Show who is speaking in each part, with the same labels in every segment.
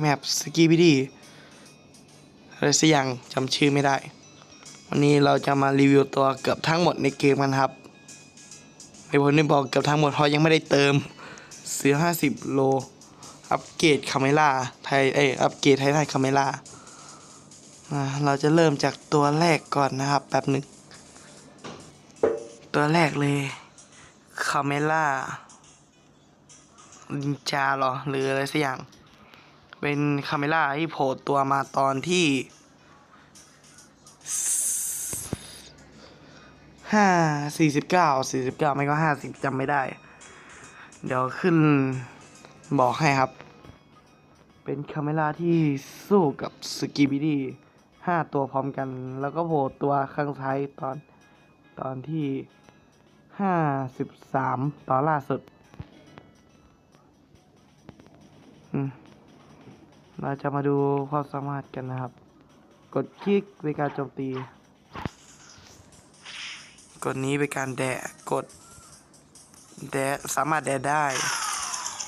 Speaker 1: แมปสกีบิดีอะไรสักอย่างจำชื่อไม่ได้ วันนี้เราจะมารีวิวตัวเกือบทั้งหมดในเกมกันครับในผมได้บอกเกือบทั้งหมดเพราะยังไม่ได้เติมเสือ50 โล อัปเกรดคาเมล่าไทยเอ้อัปเกรดไทยไทยคาเมล่าเราจะเริ่มจากตัวแรกก่อนนะครับแป๊บหนึ่ง ตัวแรกเลยคาเมล่าลินจาหรอ หรืออะไรสักอย่าง เป็นคาเมล่าที่โผล่ตัวมาตอนที่ห้าสี่สิบเก้าสี่สิบเก้าไม่ก็ห้าสิบจำไม่ได้ เดี๋ยวขึ้นบอกให้ครับ เป็นคาเมล่าที่สู้กับสกีบิดี้ห้าตัวพร้อมกัน แล้วก็โผล่ตัวข้างซ้ายตอนตอนที่ห้าสิบสามตอนล่าสุด เราจะมาดูความสามารถกันนะครับ กดคลิกเป็นการโจมตี กดนี้เป็นการแดะกดแดะสามารถแดะได้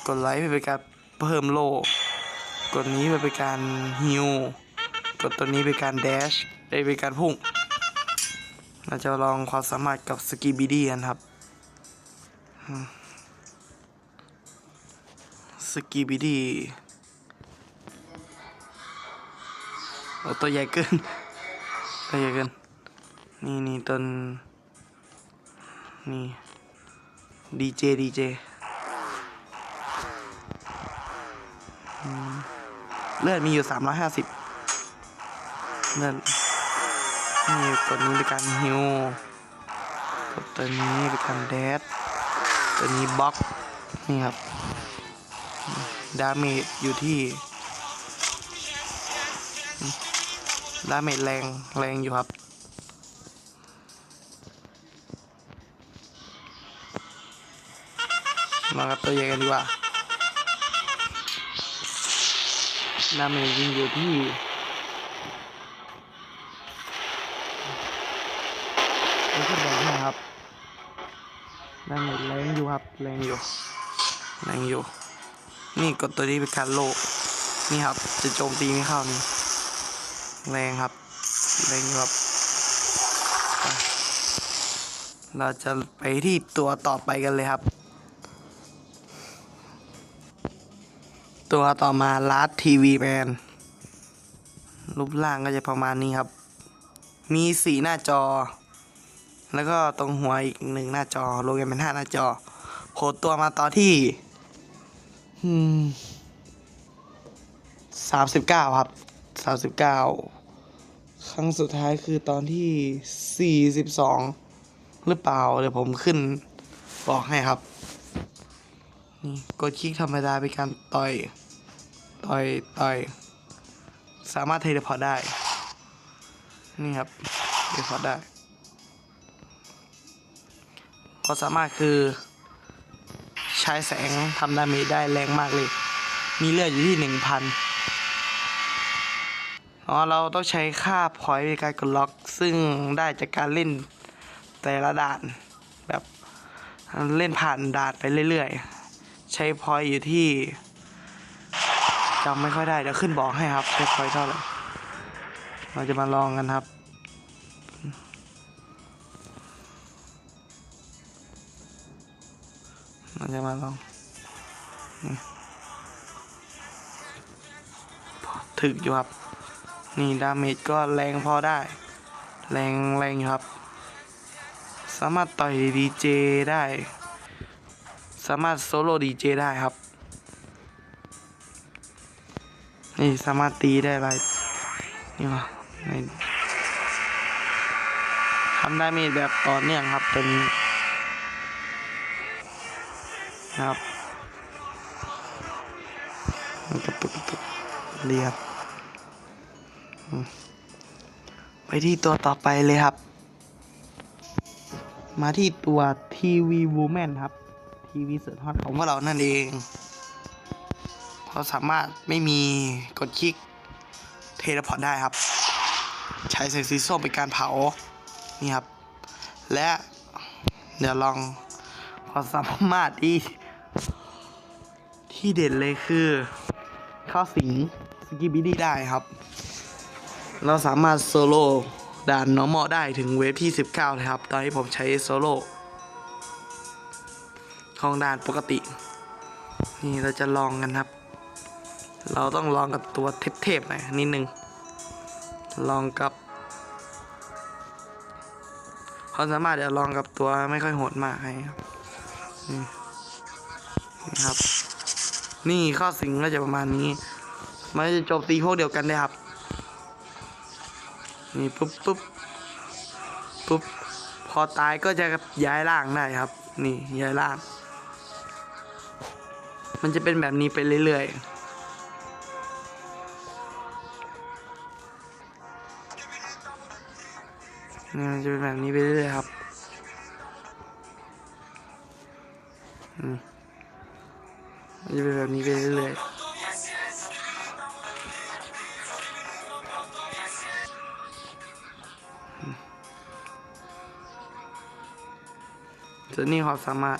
Speaker 1: กดไลค์เป็นการเพิ่มโลกดนี้เป็นการฮิวกดตัวนี้เป็นการแดชได้เป็นการพุ่ง เราจะลองความสามารถกับสกีบีดีกันครับสกีบีดี โอ้ตัวใหญ่เกิน ตัวใหญ่เกิน นี่นี่ต้น นี่ดีเจดีเจเลือดมีอยู่สามร้อยห้าสิบเลือดนี่กดนี้เป็นการฮิวตัวนี้เป็นการแดดตัวนี้บล็อก นี่ครับ ดาเมจอยู่ที่ ดาเมจแรงแรงอยู่ครับ มากับตัวใหญ่กันดีกว่าดาเมจยิงอยู่ที่ไม่ขึ้นบอกนะครับดาเมจแรงอยู่ครับแรงอยู่แรงอยู่ นี่กดตัวนี้เป็นการโลนี่ครับ จะโจมตีไม่เข้านี่ แรงครับแรงครับ เราจะไปที่ตัวต่อไปกันเลยครับ ตัวต่อมาลาร์ทีวีแมนรูปร่างก็จะประมาณนี้ครับ มีสีหน้าจอ แล้วก็ตรงหัวอีกหนึ่งหน้าจอรวมกันเป็นห้าหน้าจอโผล่ตัวมาต่อที่สามสิบเก้าครับ สามสิบเก้าครั้งสุดท้ายคือตอนที่42หรือเปล่า เดี๋ยวผมขึ้นบอกให้ครับ นี่กดคลิกธรรมดาเป็นการต่อย ต่อยต่อย สามารถเทเลพอร์ตได้ นี่ครับเทเลพอร์ตได้ก็สามารถคือใช้แสงทำดาเมจได้แรงมากเลย มีเลือดอยู่ที่1,000 อ๋อเราต้องใช้ค่าพอยต์ในการกดล็อก ซึ่งได้จากการเล่นแต่ละด่านแบบเล่นผ่านด่านไปเรื่อยๆ ใช้พอยต์อยู่ที่จำไม่ค่อยได้เดี๋ยวขึ้นบอกให้ครับใช้พอยต์เท่าไหร่เราจะมาลองกันครับเราจะมาลองถึกอยู่ครับ นี่ดาเมจก็แรงพอได้ แรงแรงครับ สามารถต่อยดีเจได้ สามารถโซโล่ดีเจได้ครับ นี่สามารถตีได้ไรนี่วะทำดาเมจแบบต่อเนื่องครับเป็นครับกระตุกกระตุกเรียบ ไปที่ตัวต่อไปเลยครับ มาที่ตัวทีวีวูแมนครับทีวีเสือทอดของพวกเรานั่นเองเราสามารถไม่มีกดคลิกเทเลพอร์ตได้ครับ ใช้แสงสีส้มเป็นการเผา นี่ครับ และเดี๋ยวลองความสามารถที่ที่เด่นเลยคือ เข้าสิงสกิบิดี้ได้ครับ เราสามารถโซโล่ด่าน normal ได้ถึงเวฟที่ 19เลยครับ ตอนนี้ผมใช้โซโล่ของด่านปกติ นี่เราจะลองกันครับ เราต้องลองกับตัวเทพๆหน่อยนิดนึง ลองกับความสามารถเดี๋ยวลองกับตัวไม่ค่อยโหดมากให้ครับนี่ครับ นี่ข้อสิงก็จะประมาณนี้ มันจะจมตีพวกเดียวกันได้ครับ นี่ปุ๊บปุ๊บปุ๊บพอตายก็จะย้ายร่างได้ครับ นี่ย้ายร่าง มันจะเป็นแบบนี้ไปเรื่อยๆนี่มันจะเป็นแบบนี้ไปเรื่อยๆครับ มันจะเป็นแบบนี้ไปเรื่อยๆ ส่วนนี้ความสามารถ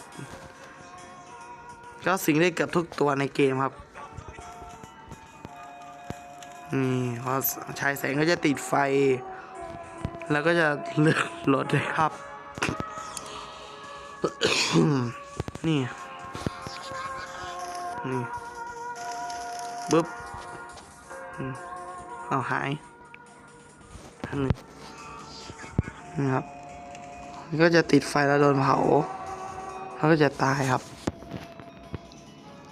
Speaker 1: ก็สิงได้เกือบทุกตัวในเกมครับนี่พอฉายแสงก็จะติดไฟ แล้วก็จะเลือดลดเลยครับ นี่ นี่บึ๊บเอาหายอันนึงนี่ครับ มันก็จะติดไฟแล้วโดนเผาแล้วก็จะตายครับ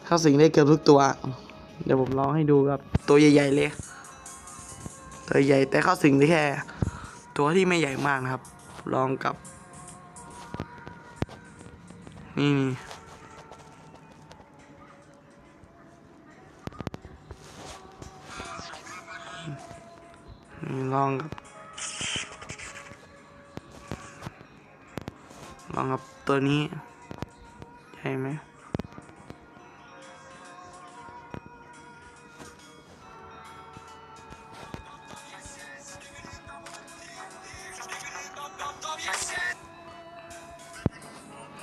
Speaker 1: เข้าสิงได้เกือบทุกตัว เดี๋ยวผมลองให้ดูครับ ตัวใหญ่ๆเลย ตัวใหญ่แต่เข้าสิงได้แค่ ตัวที่ไม่ใหญ่มากนะครับ ลองกับ นี่นี่นี่ลองกับ ตัวนี้ ใช่ไหม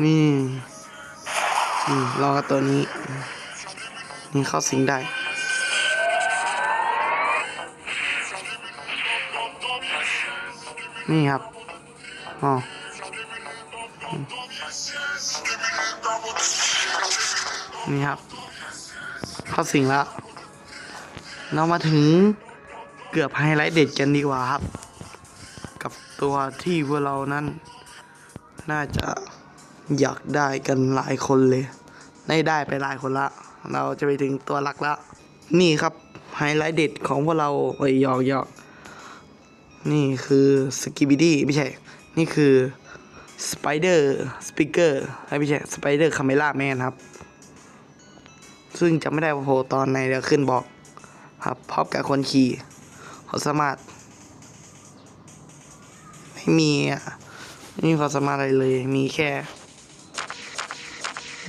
Speaker 1: นี่นี่ลองกับตัวนี้ นี่เข้าสิงได้ นี่ครับ อ๋อ นี่ครับ เข้าสิงแล้ว เรามาถึงเกือบไฮไลท์เด็ดกันดีกว่าครับ กับตัวที่พวกเรานั้น น่าจะอยากได้กันหลายคนเลย ได้ได้ไปหลายคนละ เราจะไปถึงตัวหลักละ นี่ครับไฮไลท์เด็ดของพวกเราเอ้ยหยอกหยอกนี่คือสกิบิดี้ไม่ใช่ นี่คือสไปเดอร์สปีกเกอร์ไม่ใช่สไปเดอร์คาเมล่าแมนครับ ซึ่งจะไม่ได้โผล่ตอนในเดี๋ยวขึ้นบอกครับพร้อมกับคนขี่เขาสามารถไม่มีอะไม่มีความสามารถอะไรเลย มีแค่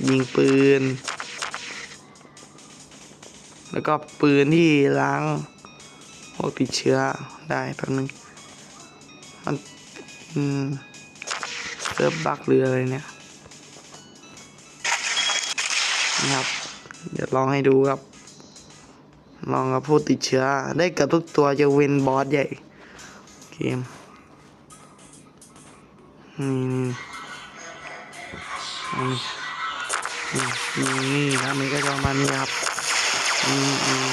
Speaker 1: ยิงปืน แล้วก็ปืนที่ล้างพวกติดเชื้อได้แป๊บนึง มันอืมเซิร์ฟบักหรืออะไรเนี่ยนี่ครับ เดี๋ยวลองให้ดูครับ ลองกับผู้ติดเชื้อ ได้กับทุกตัวจะเว้นบอสใหญ่เกมนี่นี่นี่นี่ครับนี่ก็จะประมาณนี้ครับอืมอืม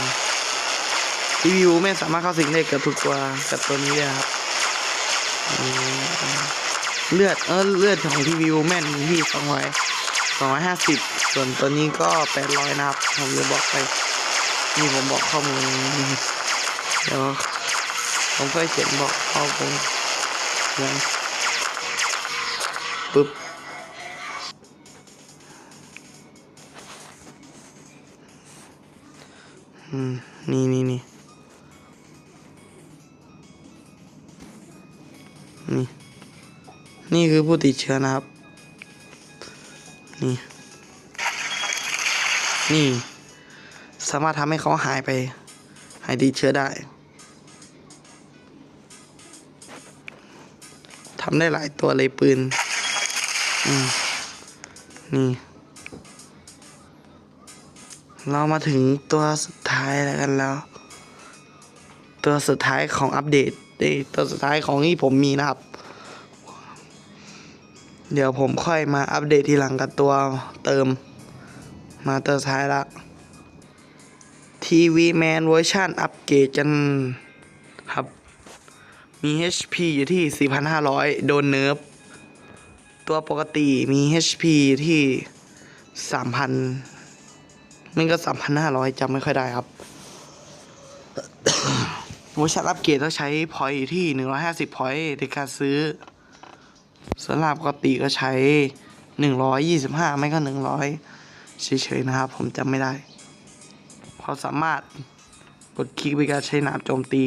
Speaker 1: รีวิวไม่สามารถเข้าสิงได้เกับทุกตัวกับตัวนี้เลยนะครับเลือดเออเลือดของทีวิวแม่นที่สองร้อยสองร้อยห้าสิบ ส่วนตัวนี้ก็แปดร้อยนะครับ ผมจะบอกไปนี่ผมบอกข้อมูลเดี๋ยวผมก็เขียนบอกข้อมูลนะปึ๊บอืมนี่นี่นี่นี่ นี่คือผู้ติดเชื้อนะครับ นี่ นี่ สามารถทำให้เขาหายไป หายติดเชื้อได้ทำได้หลายตัวเลยปืน อืม นี่ เรามาถึงตัวสุดท้ายแล้วกันแล้ว ตัวสุดท้ายของอัปเดตตัวสุดท้ายของที่ผมมีนะครับ เดี๋ยวผมค่อยมาอัปเดตทีหลังกับตัวเติม มาตัวสุดท้ายละทีวีแมนเวอร์ชันอัปเกรดกันครับ มี HP อยู่ที่ 4,500 โดนเนิร์ฟตัวปกติมี HP ที่ 3,000 มันก็ 3,500จำไม่ค่อยได้ครับเวอร์ชันอัปเกรดต้องใช้พอยที่ 150พอยในการซื้อส่วนลาปกติก็ใช้ 125 ไม่ก็ 100 เฉยๆนะครับ ผมจำไม่ได้เพราสามารถกดคลิกไปการใช้หนามโจมตี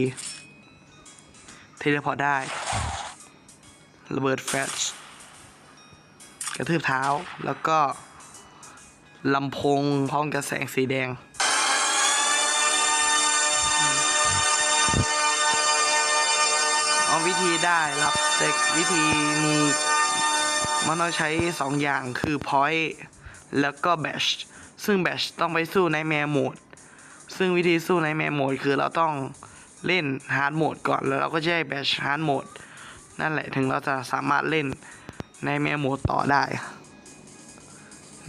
Speaker 1: เทเลพอร์ตได้ ระเบิดแฟลชกระทืบเท้าแล้วก็ลำโพงพร้อมกับแสงสีแดง เอาวิธีได้รับแต่วิธีมีมันต้องใช้สองอย่างคือ point แล้วก็ bash ซึ่ง bash ต้องไปสู้ในแมโหมด ซึ่งวิธีสู้ในแมโหมดคือเราต้องเล่น hard mode ก่อน แล้วเราก็จะได้ bash hard mode นั่นแหละถึงเราจะสามารถเล่นในแมโหมดต่อได้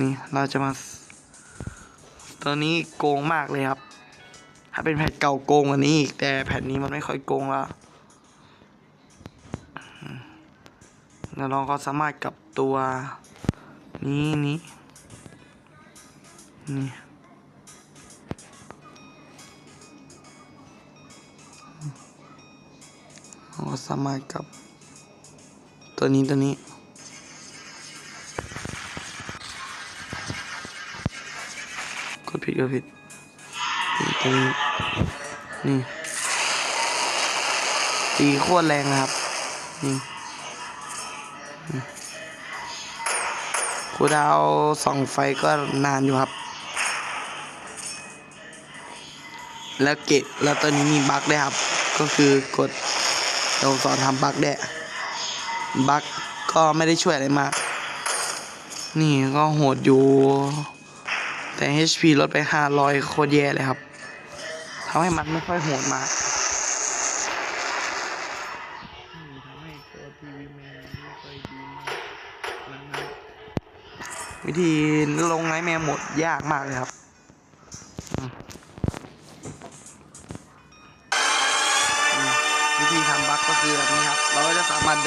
Speaker 1: นี่เราจะมาตัวนี้โกงมากเลยครับ ถ้าเป็นแผ่นเก่าโกงกว่านี้อีก แต่แผ่นนี้มันไม่ค่อยโกงแล้วแล้วเราก็สามารถกับตัวนี้นี้ นี่เราสามารถกับ ตัวนี้ตัวนี้กดผิดกดผิดตัวนี้นี่ตีโคตรแรงนะครับ นี่ครูดาวส่องไฟก็นานอยู่ครับ แล้วเกตแล้วตอนนี้มีบั๊กด้วยครับ ก็คือกดเราสอนทำบั๊กได้บั๊กก็ไม่ได้ช่วยอะไรมาก นี่ก็โหดอยู่ แต่ HP ลดไป 500 โคตรแย่เลยครับทำให้มันไม่ค่อยโหดมากทำให้ตัวทีวีแมนไม่ค่อยดีมากมันนะวิธีลงไลฟ์แมวหมดยากมากเลยครับ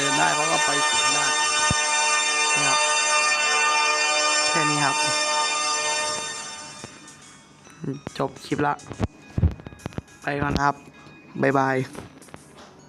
Speaker 1: ดินได้เพราะเราไปสูงได้นะครับแค่นี้ครับ จบคลิปละ ไปก่อนครับ บ๊ายบาย